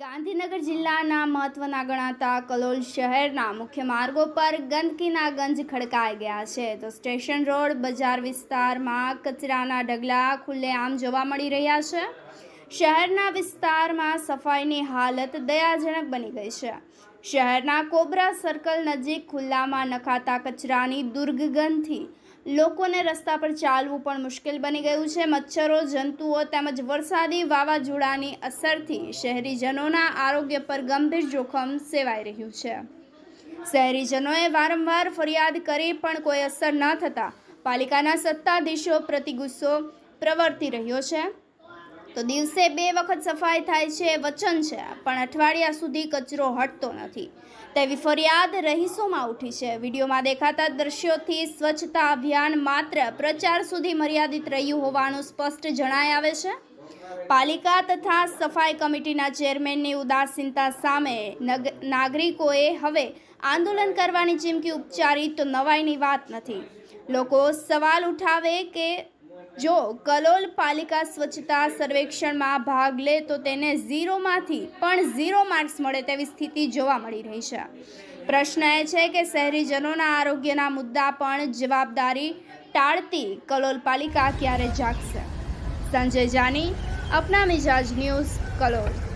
ગાંધીનગર જિલ્લાના મહત્વના ગણાતા કલોલ શહેરના મુખ્ય માર્ગો પર ગંદકીના ગંજ ખડકાઈ ગયા છે. તો સ્ટેશન રોડ, બજાર વિસ્તારમાં કચરાના ઢગલા ખુલ્લેઆમ જોવા મળી રહ્યા છે. શહેરના વિસ્તારમાં સફાઈની હાલત દયાજનક બની ગઈ છે. શહેરના કોબરા સર્કલ નજીક ખુલ્લામાં નખાતા કચરાની દુર્ગંધથી લોકોને રસ્તા પર ચાલવું પણ મુશ્કેલ બની ગયું છે. મચ્છરો, જંતુઓ તેમજ વરસાદી વાવાઝોડાની અસરથી શહેરીજનોના આરોગ્ય પર ગંભીર જોખમ સેવાઈ રહ્યું છે. શહેરીજનોએ વારંવાર ફરિયાદ કરી પણ કોઈ અસર ન થતાં પાલિકાના સત્તાધીશો પ્રતિ ગુસ્સો પ્રવર્તી રહ્યો છે. તો દિવસે બે વખત સફાઈ થાય છે, વચન છે, પણ અઠવાડિયા સુધી કચરો હટતો નથી. તેવી ફરિયાદ રહીશોમાં ઉઠી છે. વિડીયોમાં દેખાતા દ્રશ્યોથી સ્વચ્છતા અભિયાન માત્ર પ્રચાર સુધી મર્યાદિત રહ્યું હોવાનું સ્પષ્ટ જણાય આવે છે. પાલિકા તથા સફાઈ કમિટીના ચેરમેનની ઉદાસીનતા સામે નાગરિકોએ હવે આંદોલન કરવાની ચીમકી ઉપચારી તો નવાઈની વાત નથી. લોકો સવાલ ઉઠાવે કે જો કલોલ પાલિકા સ્વચ્છતા સર્વેક્ષણમાં ભાગ લે તો તેને ઝીરોમાંથી પણ ઝીરો માર્ક્સ મળે તેવી સ્થિતિ જોવા મળી રહી છે. પ્રશ્ન એ છે કે શહેરીજનોના આરોગ્યના મુદ્દા પણ જવાબદારી ટાળતી કલોલ પાલિકા ક્યારે જાગશે? સંજય જાની અપના મિજાજ ન્યૂઝ કલોલ.